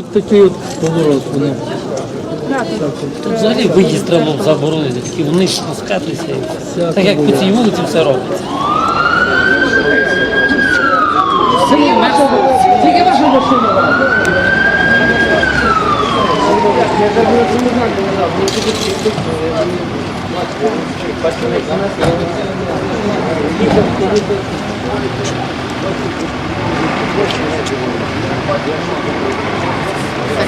Тут такий от поворот, воно. Тут взагалі виїзд треба заборонити, такі вниз спускатися. Так як по цій вулиці все робиться. Так,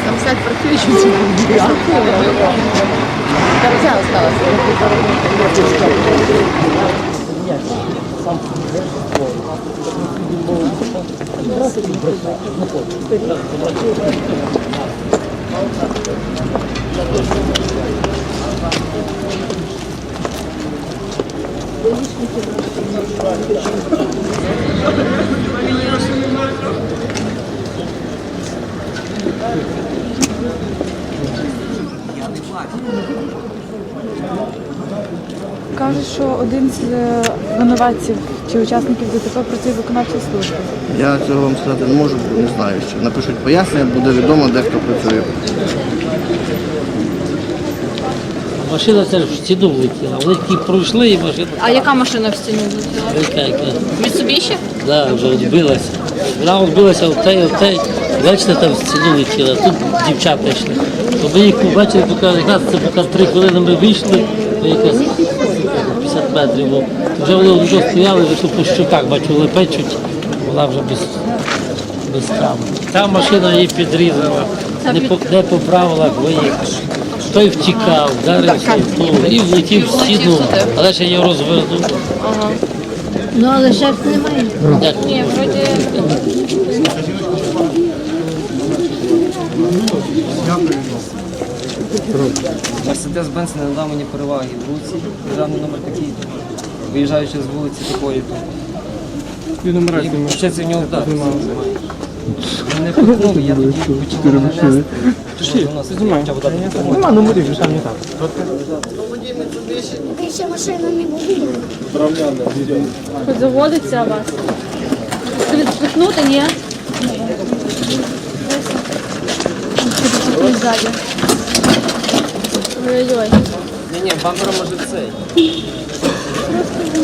там сайт працює чуть Там ця осталась. Кажуть, що один з е, винуватців чи учасників ДТП працює в виконавчій службі. Я цього вам сказати не можу, бо не знаю ще. Напишуть пояснення, буде відомо, де хто працює. Машина це ж в стіну влетіла. Вони ті пройшли і машина А яка машина в стіну влетіла? яка, яка. Mitsubishi? Да, вже відбилася. Вона відбилася в той, в той. Бачите, там в стіну летіла. Тут дівчата йшли. Ми їх побачили, поки якраз це поки три хвилини ми вийшли, якось 50 метрів. Бо вже вони вже стояли, вже тут по щоках бачу лепечуть, вона вже без, без травм. Та машина її підрізала, не по, не по правилах виїхав. Той втікав, вдарився пол і влетів в стіну, але ще його розвернув. Ну, але шеф немає. Ні, вроді Мерседес Бенц не надав мені переваги в руці. Державний номер такий, виїжджаючи з вулиці такої. І вчиться в нього так. Він не пихнув, я тоді почав мене нести. Пішли, почав дати допомогу. Нема номерів, вже там не так. Ще машина не буде. хоч заводиться у вас. Тобі спихнути, ні? Ось ззаді. Ой-ой. Ой-ой-ой. Ні-ні, бампер може цей. Просто вони